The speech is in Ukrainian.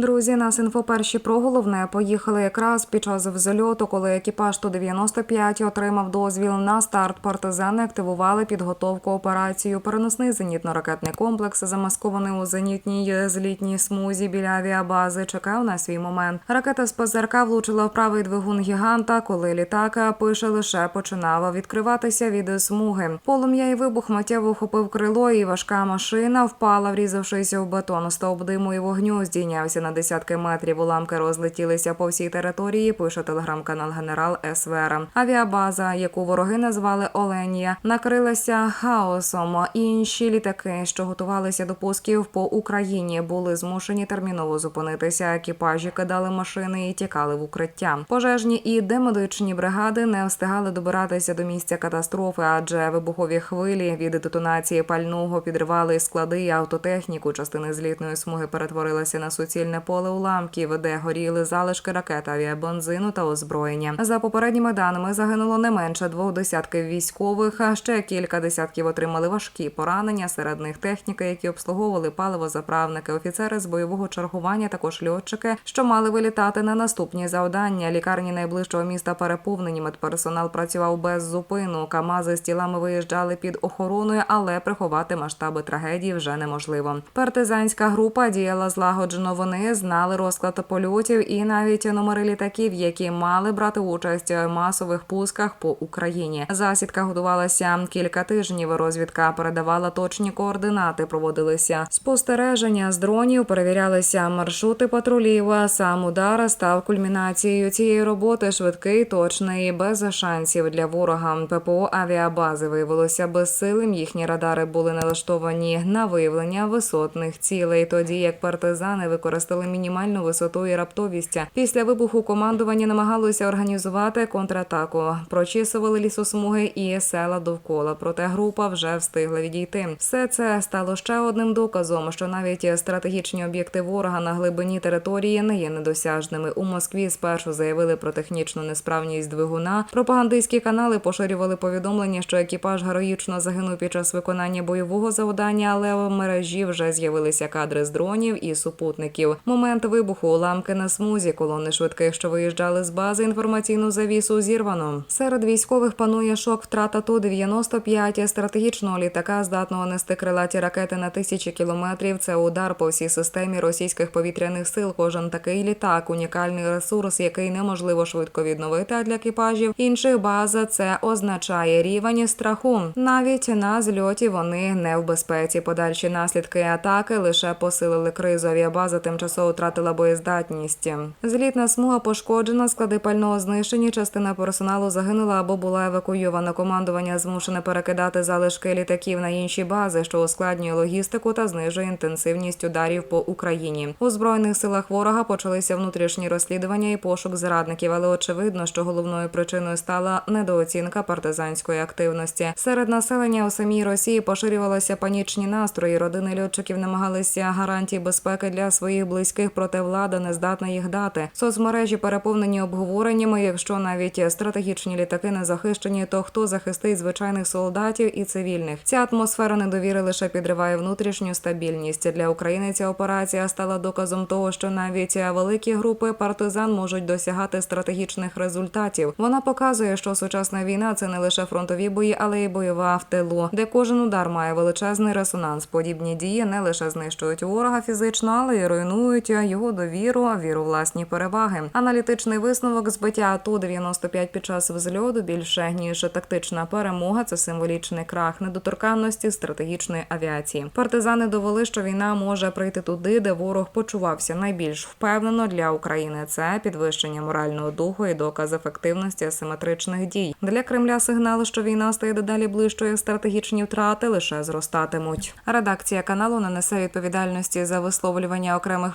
Друзі, нас інфоперші про головне поїхали якраз під час взльоту, коли екіпаж Ту-95 отримав дозвіл на старт. Партизани активували підготовку операцію. Переносний зенітно-ракетний комплекс, замаскований у зенітній злітній смузі біля авіабази, чекав на свій момент. Ракета з ПЗРК влучила в правий двигун гіганта, коли літака пише лише починав відкриватися від смуги. Полум'я і вибух миттєво вхопив крило, і важка машина впала, врізавшися в бетон. Стовп диму і вогню здійнявся на десятки метрів. Уламки розлетілися по всій території. Пише телеграм-канал Генерал СВР. Авіабаза, яку вороги назвали Оленія, накрилася хаосом. Інші літаки, що готувалися до пусків по Україні, були змушені терміново зупинитися. Екіпажі кидали машини і тікали в укриття. Пожежні і демедичні бригади не встигали добиратися до місця катастрофи, адже вибухові хвилі від детонації пального підривали склади і автотехніку. Частини злітної смуги перетворилися на суцільне поле уламків, де горіли залишки ракет, авіабензину та озброєння. За попередніми даними загинуло не менше двох десятків військових. А ще кілька десятків отримали важкі поранення. Серед них техніки, які обслуговували паливозаправники, офіцери з бойового чергування, також льотчики, що мали вилітати на наступні завдання. Лікарні найближчого міста переповнені. Медперсонал працював без зупину. Камази з тілами виїжджали під охороною, але приховати масштаби трагедії вже неможливо. Партизанська група діяла злагоджено. Вони знали розклад польотів і навіть номери літаків, які мали брати участь у масових пусках по Україні. Засідка готувалася кілька тижнів. Розвідка передавала точні координати. Проводилися спостереження з дронів, перевірялися маршрути патрулів. Сам удар став кульмінацією цієї роботи. Швидкий, точний, без шансів для ворога. ППО авіабази виявилося безсилим. Їхні радари були налаштовані на виявлення висотних цілей. Тоді як партизани використали мінімальну висоту і раптовість. Після вибуху командування намагалося організувати контратаку, прочісували лісосмуги і села довкола. Проте група вже встигла відійти. Все це стало ще одним доказом, що навіть стратегічні об'єкти ворога на глибині території не є недосяжними. У Москві спершу заявили про технічну несправність двигуна. Пропагандистські канали поширювали повідомлення, що екіпаж героїчно загинув під час виконання бойового завдання, але в мережі вже з'явилися кадри з дронів і супутників. Момент вибуху уламки на смузі, колони швидких, що виїжджали з бази, інформаційну завісу зірвано. Серед військових панує шок втрата ту 95 стратегічного літака, здатного нести крилаті ракети на тисячі кілометрів. Це удар по всій системі російських повітряних сил. Кожен такий літак, унікальний ресурс, який неможливо швидко відновити. А для екіпажів інших баз це означає рівень страху. Навіть на зльоті вони не в безпеці. Подальші наслідки атаки лише посилили кризу. Авіабаза тимчасово втратила боєздатність. Злітна смуга пошкоджена, склади пального знищені. Частина персоналу загинула або була евакуйована. Командування змушене перекидати залишки літаків на інші бази, що ускладнює логістику та знижує інтенсивність ударів по Україні. У збройних силах ворога почалися внутрішні розслідування і пошук зрадників, але очевидно, що головною причиною стала недооцінка партизанської активності. Серед населення у самій Росії поширювалися панічні настрої. Родини льотчиків намагалися гарантій безпеки для своїх близьких, проте влада не здатна їх дати. Соцмережі переповнені обговореннями. Якщо навіть стратегічні літаки не захищені, то хто захистить звичайних солдатів і цивільних? Ця атмосфера недовіри лише підриває внутрішню стабільність для України. Ця операція стала доказом того, що навіть великі групи партизан можуть досягати стратегічних результатів. Вона показує, що сучасна війна це не лише фронтові бої, але й бойова в тилу, де кожен удар має величезний резонанс. Подібні дії не лише знищують ворога фізично, але й руйнують його довіру, віру власні переваги. Аналітичний висновок збиття АТУ 95 під час взльоту більше ніж тактична перемога. Це символічний крах недоторканності стратегічної авіації. Партизани довели, що війна може прийти туди, де ворог почувався найбільш впевнено для України. Це підвищення морального духу і доказ ефективності асиметричних дій. Для Кремля сигнал, що війна стає дедалі ближчою, стратегічні втрати лише зростатимуть. Редакція каналу не несе відповідальності за висловлювання окремих